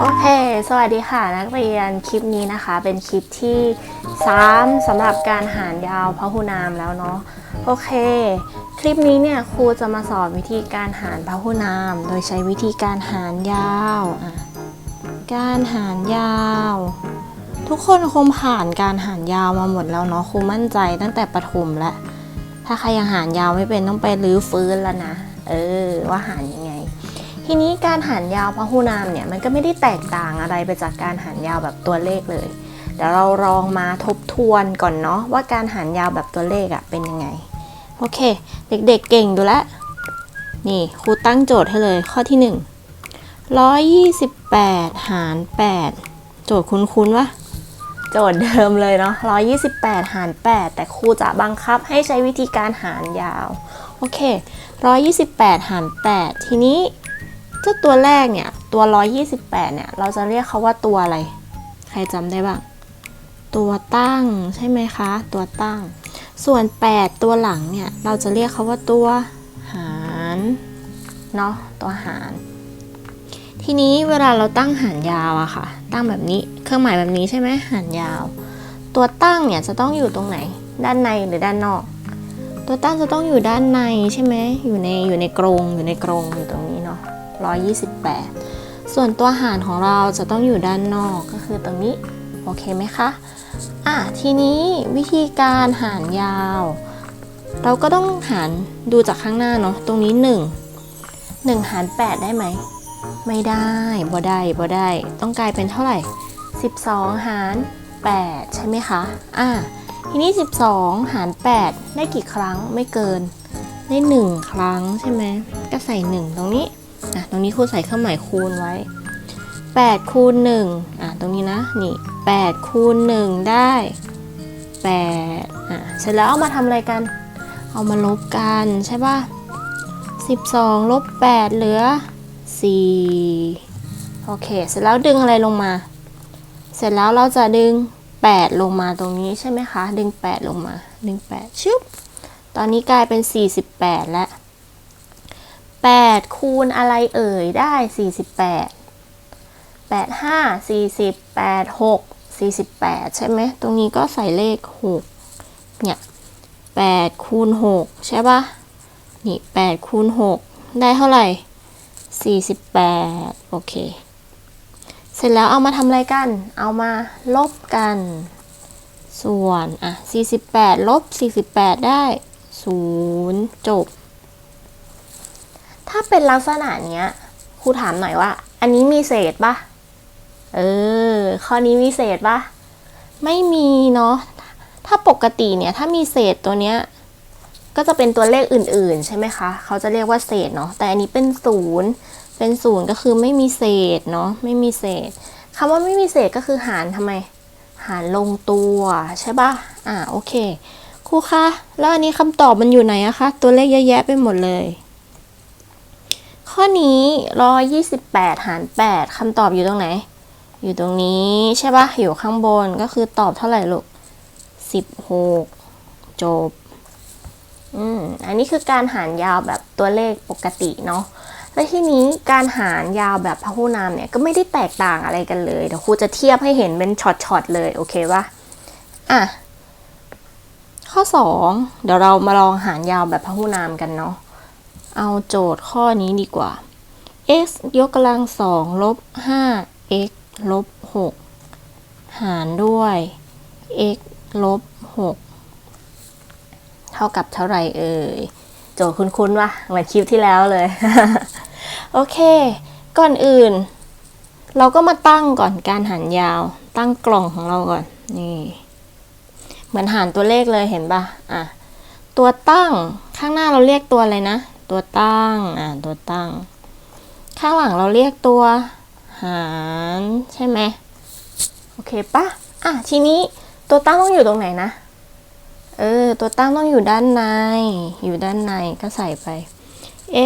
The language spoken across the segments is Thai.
โอเค สวัสดีค่ะนักเรียน คลิปนี้นะคะ เป็นคลิปที่ 3สำหรับการหารยาวพหุนามแล้วเนาะ โอเค คลิปนี้เนี่ยครูจะมาสอนวิธีการหารพหุนาม โดยใช้วิธีการหารยาว การหารยาว ทุกคนคงผ่านการหารยาวมาหมดแล้วเนาะ ครูมั่นใจตั้งแต่ประถมแล้ว ถ้าใครยังหารยาวไม่เป็นต้องไปรื้อฟื้นแล้วนะ เออว่าหารยังไง ทีนี้การหารยาวพหุนามเนี่ยมันก็ไม่ได้แตกต่างอะไรไปจากการหารยาวแบบตัวเลขเลยเดี๋ยวเราลองมาทบทวนก่อนเนาะว่าการหารยาวแบบตัวเลขอะเป็นยังไง โอเค เด็กๆเเก่งดูแลวนี่ครูตั้งโจทย์ให้เลยข้อที่ 1 128 หาร 8 โจทย์คุ้นๆวะโจทย์เดิมเลยเนาะ128 หาร 8 แต่ครูจะบังคับให้ใช้วิธีการหารยาว โอเค 128 หาร 8 ทีนี้เจ้าตัวแรกเนี่ย ตัว 128 เนี่ย เราจะเรียกเขาว่าตัวอะไร ใครจำได้บ้าง ตัวตั้งใช่ไหมคะ ตัวตั้ง ส่วน 8 ตัวหลังเนี่ย เราจะเรียกเขาว่าตัวหารเนาะ ตัวหาร ทีนี้เวลาเราตั้งหารยาวอะค่ะ ตั้งแบบนี้ เครื่องหมายแบบนี้ใช่ไหมหารยาว ตัวตั้งเนี่ยจะต้องอยู่ตรงไหน ด้านในหรือด้านนอก ตัวตั้งจะต้องอยู่ด้านในใช่ไหมอยู่ในอยู่ในกรงอยู่ในกรงอยู่ตรงนี้เนาะ128 ส่วนตัวหารของเราจะต้องอยู่ด้านนอกก็คือตรงนี้โอเคไหมคะอะทีนี้วิธีการหารยาว เราก็ต้องหารดูจากข้างหน้าเนาะตรงนี้ 1 1 หาร 8 ได้ไหม ไม่ได้บ่ได้บ่ได้ ต้องกลายเป็นเท่าไหร่ 12 หาร 8 ใช่ไหมคะอะ ทีนี้ 12 หาร 8 ได้กี่ครั้งไม่เกิน ได้ 1 ครั้งใช่ไหมก็ใส่ 1 ตรงนี้อะตรงนี้ครูใส่เครื่องหมายคูณไว้ 8 คูณ1อะตรงนี้นะนี่8คูณ1ได้8อะเสร็จแล้วเอามาทำอะไรกัน เอามาลบกันใช่ป่ะ12ลบ8เหลือ 4 โอเค เสร็จแล้วดึงอะไรลงมา เสร็จแล้วเราจะดึง 8 ลงมาตรงนี้ใช่ไหมคะ ดึง 8 ลงมาดึง8ชึบตอนนี้กลายเป็น 48 แล้ว 8 คูณอะไรเอ่ยได้ 48 8 5 40 8 6 48 ใช่ไหม ตรงนี้ก็ใส่เลข 6 เนี่ย 8 คูณ 6 ใช่ปะนี่ 8 คูณ 6 ได้เท่าไหร่ 48 โอเค สร็จแล้วเอามาทำอะไรกัน เอามาลบกัน ส่วน อะ 48 ลบ 48 ได้ 0 จบ ถ้าเป็นลักษณะเนี้ยครูถามหน่อยว่า อันนี้มีเศษปะเออ ข้อนี้มีเศษปะไม่มีเนาะ ถ้าปกติเนี่ย ถ้ามีเศษตัวเนี้ย ก็จะเป็นตัวเลขอื่น ๆ ใช่ไหมคะ เขาจะเรียกว่าเศษเนาะ แต่อันนี้เป็นศูนย์ เป็นศูนย์ก็คือไม่มีเศษเนาะไม่มีเศษคำว่าไม่มีเศษก็คือหารทำไม หารลงตัวใช่ปะอ่าโอเคครูคะแล้วอันนี้คำตอบมันอยู่ไหนอะคะ ตัวเลขเยอะแยะไปหมดเลย ข้อนี้128หาร8คำตอบอยู่ตรงไหน อยู่ตรงนี้ใช่ปะอยู่ข้างบนก็คือตอบเท่าไหร่ลูก16จบอืมอันนี้คือการหารยาวแบบตัวเลขปกติเนาะ และทีนี้การหารยาวแบบพหุนามเนี่ยก็ไม่ได้แตกต่างอะไรกันเลยเดี๋ยวครูจะเทียบให้เห็นเป็นช็อตๆเลยโอเคปะอะข้อ 2 เดี๋ยวเรามาลองหารยาวแบบพหุนามกันเนาะเอาโจทย์ข้อนี้ดีกว่า x ยกกำลังสองลบ 5 x ลบ 6 หารด้วย x ลบ 6 เท่ากับเท่าไรเอ่ย โจทย์คุ้นๆวะเหมือนคลิปที่แล้วเลย โอเค ก่อนอื่น เราก็มาตั้งก่อนการหารยาว ตั้งกล่องของเราก่อน นี่ เหมือนหารตัวเลขเลยเห็นปะอะ ตัวตั้งข้างหน้าเราเรียกตัวอะไรนะ ตัวตั้ง อ่าตัวตั้ง ข้างหลังเราเรียกตัว หารใช่ไหม โอเคปะอะ ทีนี้ตัวตั้งต้องอยู่ตรงไหนนะ เออ ตัวตั้งต้องอยู่ด้านใน อยู่ด้านในก็ใส่ไป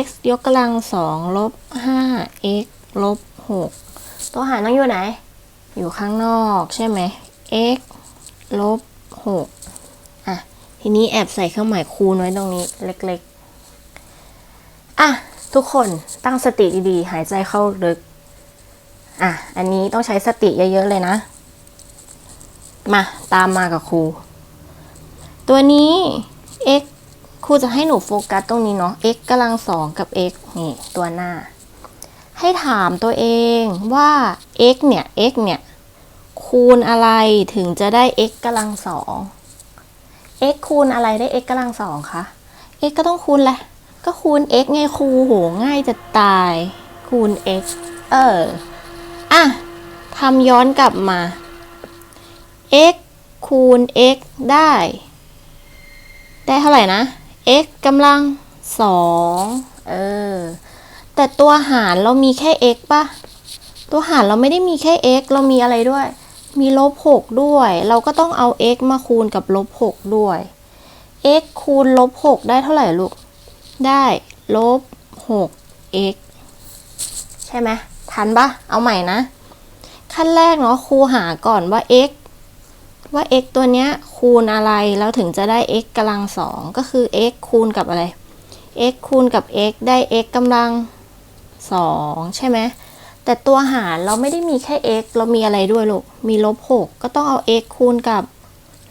x ยกกำลังสองลบห้า x ลบหกตัวหารต้องอยู่ไหน อยู่ข้างนอกใช่ไหม x ลบหกอะ ทีนี้แอบใส่เครื่องหมายคูณไว้ตรงนี้เล็กๆ อะ ทุกคนตั้งสติดีๆ หายใจเข้าลึก อะ อันนี้ต้องใช้สติเยอะๆเลยนะ มา ตามมากับครู ตัวนี้ x ครูจะให้หนูโฟกัสตรงนี้เนาะ x กำลังสองกับ x นี่ตัวหน้า ให้ถามตัวเองว่า x เนี่ย x เนี่ย คูณอะไรถึงจะได้ x กำลังสอง x คูณอะไรได้ x กำลังสองคะ x ก็ต้องคูณแหละ ก็คูณ x ไงครูโหง่ายจะตาย คูณ x เออ อะทำย้อนกลับมา x คูณ x ได้ ได้เท่าไหร่นะ x กำลังสองเออ แต่ตัวหารเรามีแค่ x ปะตัวหารเราไม่ได้มีแค่ x เรามีอะไรด้วย มีลบ6ด้วย เราก็ต้องเอา x มาคูณกับลบ6ด้วย x คูณลบ6ได้เท่าไหร่ลูก ได้ลบ 6x ใช่ไหมทันปะเอาใหม่นะ ขั้นแรกเนาะครูหาก่อนว่า x ว่า x ตัวเนี้ยคูณอะไรแล้วถึงจะได้ x กำลังสองก็คือ x คูณกับอะไร x คูณกับ x ได้ x กำลังสองใช่ไหมแต่ตัวหารเราไม่ได้มีแค่ x เรามีอะไรด้วยลูก มีลบ6ก็ต้องเอา x คูณกับ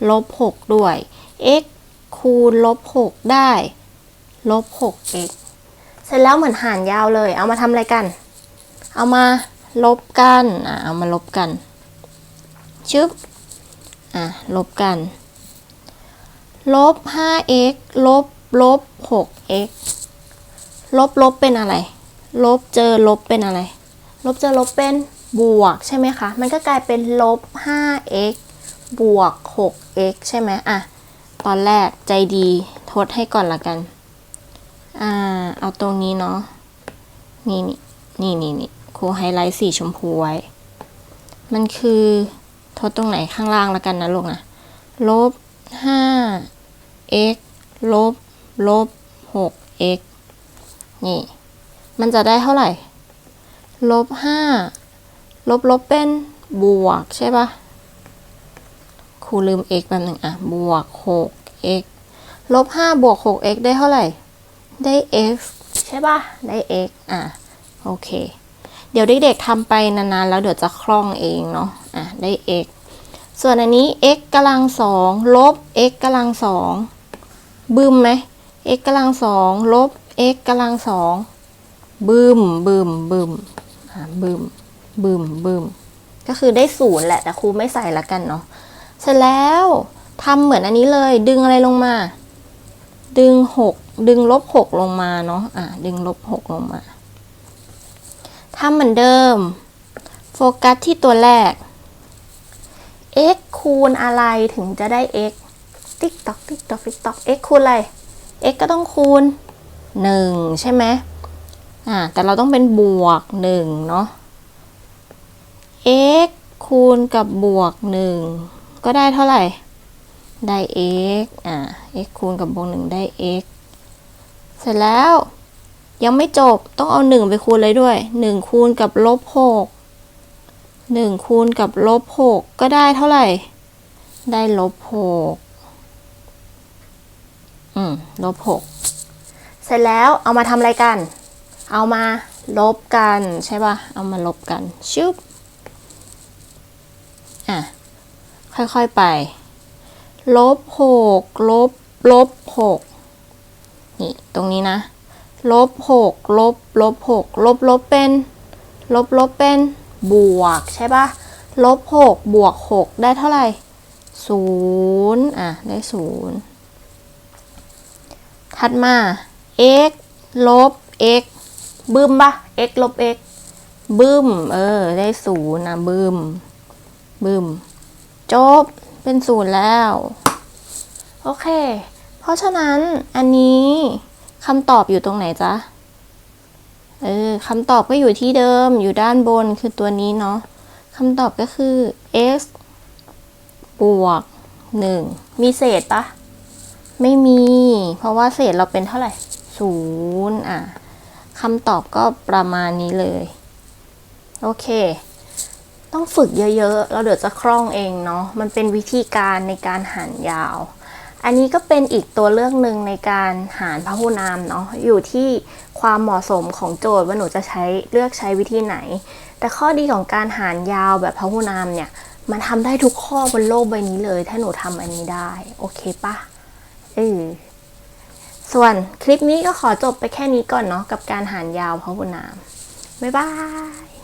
ลบ6ด้วย x คูณลบ6ได้ลบ 6x เสร็จแล้วเหมือนหารยาวเลย เอามาทำอะไรกัน เอามาลบกัน อะเอามาลบกัน ชึบ อะ ลบกัน ลบ 5x ลบ ลบ 6x ลบ ลบ เป็นอะไร ลบ เจอ ลบ เป็นอะไร ลบ เจอ ลบ เป็น บวก ใช่ไหมคะ มันก็กลายเป็น ลบ 5x บวก 6x ใช่ไหมอะ ตอนแรกใจดี ทดให้ก่อนละกัน อ่า เอาตรงนี้เนาะ นี่นี่นี่นี่นี่ครูไฮไลท์สีชมพูไว้ มันคือ ดตรงไหนข้างล่างละกันนะลูกนะลบ 5x ลบ ลบ 6x นี่ มันจะได้เท่าไหร่ ลบ5ลบลบเป็นบวกใช่ปะครูลืม x แป๊บหนึ่งอะบวก 6x ลบ5บวก 6x ได้เท่าไหร่ ได้ x ใช่ปะได้ x อะ โอเค เดี๋ยวเด็กๆทำไปนานๆ แล้วเดี๋ยวจะคล่องเองเนาะ อะ ได้ x ส่วนอันนี้ x กำลังสองลบ x กำลังสองบึมไหม x กำลังสองลบ x กำลังสองบึมบึมบึมบึมบึมบึมก็คือได้ศูนย์แหละแต่ครูไม่ใส่ละกันเนาะเสร็จแล้วทำเหมือนอันนี้เลย ดึงอะไรลงมา ดึงหกดึงลบหกลงมาเนาะอะดึงลบหกลงมาทำเหมือนเดิม โฟกัสที่ตัวแรก x คูณอะไรถึงจะได้ x ติ๊กตอกติ๊กตอกติ๊กตอก x คูณอะไร x ก็ต้องคูณ 1 ใช่ไหมอ่าแต่เราต้องเป็นบวก 1 เนาะ x คูณกับบวก 1 ก็ได้เท่าไหร่ ได้ x อ่า x คูณกับบวก 1 ได้ x เสร็จแล้วยังไม่จบต้องเอา 1 ไปคูณเลยด้วย 1 คูณกับลบ6 หนึ่งคูณกับลบหกก็ได้เท่าไหร่ ได้ลบหกอืมลบหกเสร็จแล้วเอามาทำอะไรกัน เอามาลบกันใช่ป่ะ เอามาลบกันชึบอะ ค่อยๆไป ลบหกลบ ลบหกนี่ ตรงนี้นะ ลบหกลบ ลบหกลบ ลบเป็น ลบ ลบเป็น บวกใช่ปะลบหกบวกหกได้เท่าไหร่ศูนย์อะ ได้ศูนย์ถัดมา x ลบ x บึ้มปะ x ลบ x บึ้ม เออ ได้ศูนย์นะบึ้ม บึ้ม จบ เป็นศูนย์แล้ว โอเค เพราะฉะนั้นอันนี้คำตอบอยู่ตรงไหนจ๊ะ คำตอบก็อยู่ที่เดิมอยู่ด้านบนคือตัวนี้เนาะคำตอบก็คือ x บวก 1 มีเศษปะ ไม่มี เพราะว่าเศษเราเป็นเท่าไหร่ศูนย์อะคำตอบก็ประมาณนี้เลย โอเค ต้องฝึกเยอะๆ เราเดี๋ยวจะคล่องเองเนาะ มันเป็นวิธีการในการหารยาว อันนี้ก็เป็นอีกตัวเลือกหนึ่งในการหารพหุนามเนาะ อยู่ที่ ความเหมาะสมของโจทย์ว่าหนูจะใช้เลือกใช้วิธีไหน แต่ข้อดีของการหารยาวแบบพหุนามเนี่ย มันทำได้ทุกข้อบนโลกใบนี้เลย ถ้าหนูทำอันนี้ได้ โอเคปะเออส่วนคลิปนี้ก็ขอจบไปแค่นี้ก่อนเนาะกับการหารยาวพหุนามบ๊ายบาย